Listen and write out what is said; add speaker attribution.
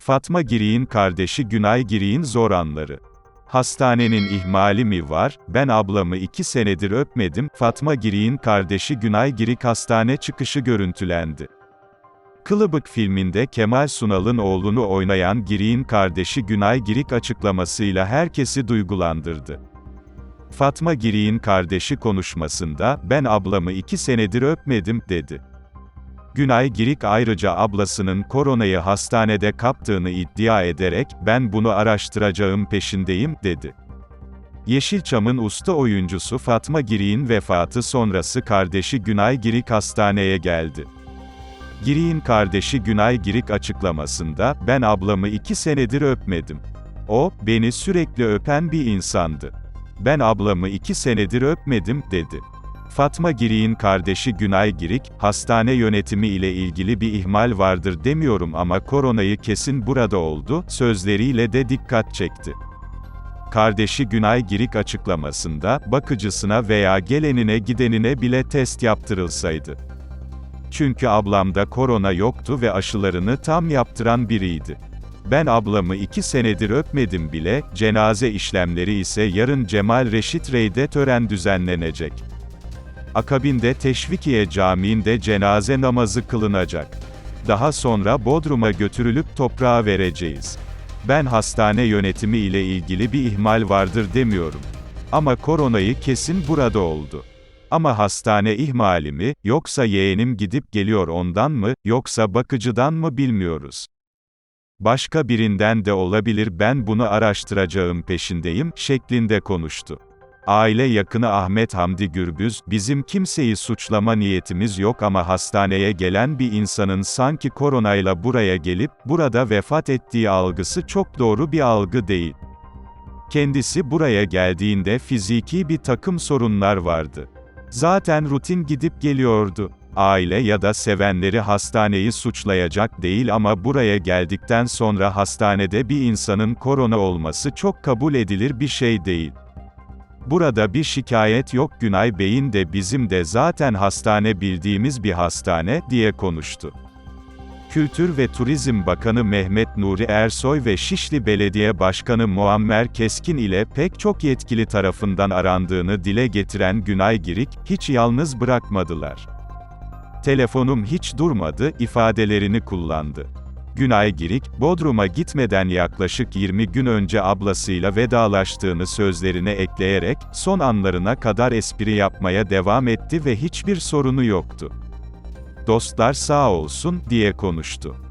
Speaker 1: Fatma Girik'in kardeşi Günay Girik'in zor anları. Hastanenin ihmali mi var, ben ablamı iki senedir öpmedim, Fatma Girik'in kardeşi Günay Girik hastane çıkışı görüntülendi. Kılıbık filminde Kemal Sunal'ın oğlunu oynayan Girik'in kardeşi Günay Girik açıklamasıyla herkesi duygulandırdı. Fatma Girik'in kardeşi konuşmasında, ben ablamı iki senedir öpmedim, dedi. Günay Girik ayrıca ablasının koronayı hastanede kaptığını iddia ederek, ben bunu araştıracağım peşindeyim, dedi. Yeşilçam'ın usta oyuncusu Fatma Girik'in vefatı sonrası kardeşi Günay Girik hastaneye geldi. Girik'in kardeşi Günay Girik açıklamasında, ben ablamı iki senedir öpmedim. O, beni sürekli öpen bir insandı. Ben ablamı iki senedir öpmedim, dedi. Fatma Girik'in kardeşi Günay Girik, hastane yönetimi ile ilgili bir ihmal vardır demiyorum ama koronayı kesin burada oldu, sözleriyle de dikkat çekti. Kardeşi Günay Girik açıklamasında, bakıcısına veya gelenine gidenine bile test yaptırılsaydı. Çünkü ablamda korona yoktu ve aşılarını tam yaptıran biriydi. Ben ablamı iki senedir öpmedim bile, cenaze işlemleri ise yarın Cemal Reşit Rey'de tören düzenlenecek. Akabinde Teşvikiye Camii'nde cenaze namazı kılınacak. Daha sonra Bodrum'a götürülüp toprağa vereceğiz. Ben hastane yönetimi ile ilgili bir ihmal vardır demiyorum. Ama koronayı kesin burada oldu. Ama hastane ihmali mi, yoksa yeğenim gidip geliyor ondan mı, yoksa bakıcıdan mı bilmiyoruz. Başka birinden de olabilir ben bunu araştıracağım peşindeyim, şeklinde konuştu. Aile yakını Ahmet Hamdi Gürbüz, bizim kimseyi suçlama niyetimiz yok ama hastaneye gelen bir insanın sanki koronayla buraya gelip, burada vefat ettiği algısı çok doğru bir algı değil. Kendisi buraya geldiğinde fiziki bir takım sorunlar vardı. Zaten rutin gidip geliyordu. Aile ya da sevenleri hastaneyi suçlayacak değil ama buraya geldikten sonra hastanede bir insanın korona olması çok kabul edilir bir şey değil. Burada bir şikayet yok Günay Bey'in de bizim de zaten hastane bildiğimiz bir hastane, diye konuştu. Kültür ve Turizm Bakanı Mehmet Nuri Ersoy ve Şişli Belediye Başkanı Muammer Keskin ile pek çok yetkili tarafından arandığını dile getiren Günay Girik, hiç yalnız bırakmadılar. Telefonum hiç durmadı, ifadelerini kullandı. Günay Girik, Bodrum'a gitmeden yaklaşık 20 gün önce ablasıyla vedalaştığını sözlerine ekleyerek, son anlarına kadar espri yapmaya devam etti ve hiçbir sorunu yoktu. Dostlar sağ olsun, diye konuştu.